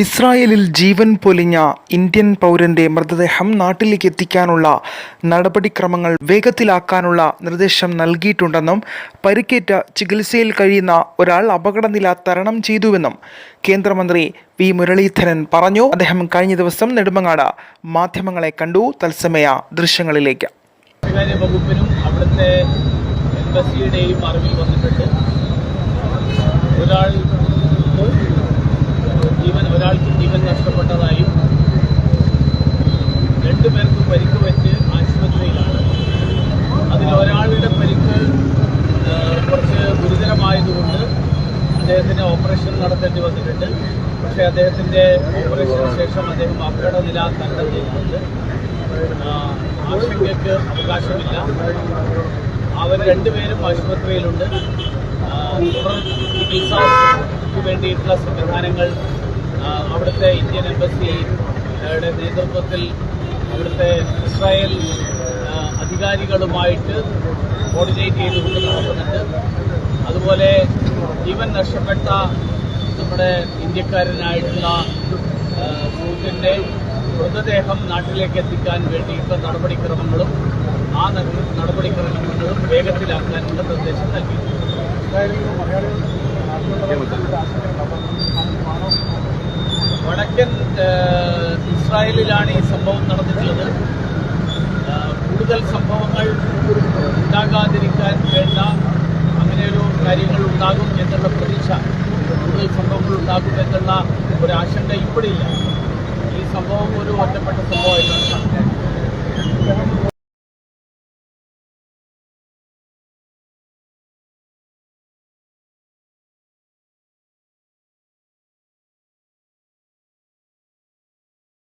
ഇസ്രായേലിൽ ജീവൻ പൊലിഞ്ഞ ഇന്ത്യൻ പൗരന്റെ മൃതദേഹം നാട്ടിലേക്ക് എത്തിക്കാനുള്ള നടപടിക്രമങ്ങൾ വേഗത്തിലാക്കാനുള്ള നിർദ്ദേശം നൽകിയിട്ടുണ്ടെന്നും പരിക്കേറ്റ ചികിത്സയിൽ കഴിയുന്ന ഒരാൾ അപകടനില തരണം ചെയ്തുവെന്നും കേന്ദ്രമന്ത്രി വി മുരളീധരൻ പറഞ്ഞു. അദ്ദേഹം കഴിഞ്ഞ ദിവസം നെടുമങ്ങാട് മാധ്യമങ്ങളെ കണ്ടു. തത്സമയ ദൃശ്യങ്ങളിലേക്ക്. അവിടുത്തെ വന്നിട്ടുണ്ട്. ഒരാൾ ജീവൻ ഒരാൾക്ക് ജീവൻ നഷ്ടപ്പെട്ടതായും രണ്ടു പേർക്ക് പരിക്ക് പറ്റി ആശുപത്രിയിലാണ്. അതിൽ ഒരാളുടെ പരിക്ക് കുറച്ച് ഗുരുതരമായതുകൊണ്ട് അദ്ദേഹത്തിന് ഓപ്പറേഷൻ നടത്തേണ്ടി വന്നിട്ടുണ്ട്. പക്ഷേ അദ്ദേഹത്തിന്റെ ഓപ്പറേഷന് ശേഷം അദ്ദേഹം അപകടനില തരണം ആശങ്കയ്ക്ക് അവകാശമില്ല. അവർ രണ്ടുപേരും ആശുപത്രിയിലുണ്ട്. തുടർ വേണ്ടിയിട്ടുള്ള സംവിധാനങ്ങൾ അവിടുത്തെ ഇന്ത്യൻ എംബസിയുടെ നേതൃത്വത്തിൽ അവിടുത്തെ ഇസ്രായേൽ അധികാരികളുമായിട്ട് കോർഡിനേറ്റ് ചെയ്തുകൊണ്ട് നടക്കുന്നുണ്ട് അതുപോലെ ജീവൻ നഷ്ടപ്പെട്ട നമ്മുടെ ഇന്ത്യക്കാരനായിട്ടുള്ള സുഹൃത്തിന്റെ മൃതദേഹം നാട്ടിലേക്ക് എത്തിക്കാൻ വേണ്ടിയിട്ടുള്ള നടപടിക്രമങ്ങളും ആ നടപടിക്രമങ്ങളും വേഗത്തിലാക്കാനുള്ള നിർദ്ദേശം നൽകി ഇസ്രായേലിലാണ് ഈ സംഭവം നടന്നിട്ടുള്ളത്. കൂടുതൽ സംഭവങ്ങൾ ഉണ്ടാകാതിരിക്കാൻ വേണ്ട അങ്ങനെയൊരു കാര്യങ്ങൾ ഉണ്ടാകും എന്നുള്ള പ്രതീക്ഷ കൂടുതൽ സംഭവങ്ങൾ ഉണ്ടാകും എന്നുള്ള ഒരു ആശങ്ക ഇപ്പോഴില്ല ഈ സംഭവം ഒരു ഒറ്റപ്പെട്ട സംഭവമായിട്ടാണ്